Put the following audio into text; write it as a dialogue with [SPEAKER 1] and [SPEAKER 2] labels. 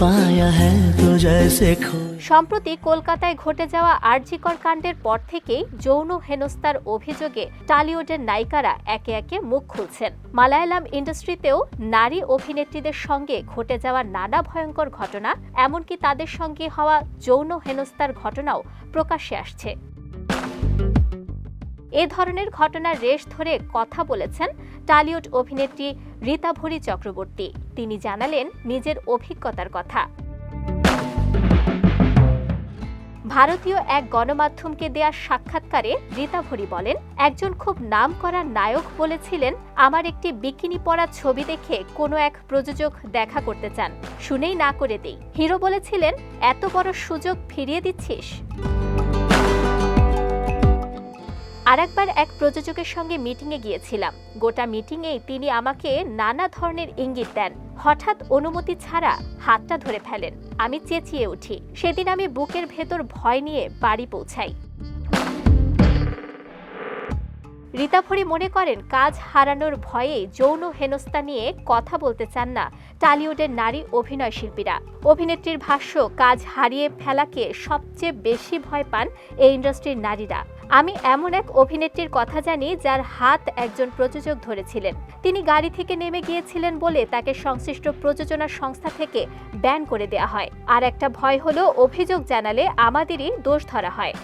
[SPEAKER 1] পায়া
[SPEAKER 2] সম্প্রতি কলকাতায় ঘটে যাওয়া আরজিকর কাণ্ডের পর থেকেই যৌন হেনস্থার অভিযোগে টালিউডের নায়িকারা একে একে মুখ খুলছেন। মালায়ালাম ইন্ডাস্ট্রিতেও নারী অভিনেত্রীদের সঙ্গে ঘটে যাওয়া নানা ভয়ঙ্কর ঘটনা, এমনকি তাদের সঙ্গে হওয়া যৌন হেনস্থার ঘটনাও প্রকাশ্যে আসছে। এ ধরনের ঘটনার রেশ ধরে কথা বলেছেন টালিউড অভিনেত্রী রীতা ভরি চক্রবর্তী। তিনি জানালেন নিজের অভিজ্ঞতার কথা। ভারতীয় এক গণমাধ্যমকে দেয়া সাক্ষাৎকারে রীতা ভরি বলেন, একজন খুব নাম করা নায়ক বলেছিলেন, আমার একটি বিকিনি পরা ছবি দেখে কোনো এক প্রযোজক দেখা করতে চান, শুনেই না করে দেই। হিরো বলেছিলেন, এত বড় সুযোগ ফিরিয়ে দিচ্ছিস? আরেকবার এক প্রযোজকের সঙ্গে মিটিংয়ে গিয়েছিলাম। গোটা মিটিংয়েই তিনি আমাকে নানা ধরনের ইঙ্গিত দেন। হঠাৎ অনুমতি ছাড়া হাতটা ধরে ফেলেন। আমি চেঁচিয়ে উঠি। সেদিন আমি বুকের ভেতর ভয় নিয়ে বাড়ি পৌঁছাই। রীতাভরি মনে করেন, কাজ হারানোর ভয়ে যৌন হেনস্থা নিয়ে কথা বলতে চান না টালিউডের নারী অভিনয় শিল্পীরা। অভিনেত্রীর ভাষ্য, কাজ হারিয়ে ফেলাকে সবচেয়ে বেশি ভয় পান এই ইন্ডাস্ট্রির নারীরা। আমি এমন এক অভিনেত্রীর কথা জানি যার হাত একজন প্রযোজক ধরেছিলেন। তিনি গাড়ি থেকে নেমে গিয়েছিলেন বলে তাকে সংশ্লিষ্ট প্রযোজনা সংস্থা থেকে ব্যান করে দেয়া হয়। আর একটা ভয় হলো, অভিযোগ জানালে আমাদেরই দোষ ধরা হয়।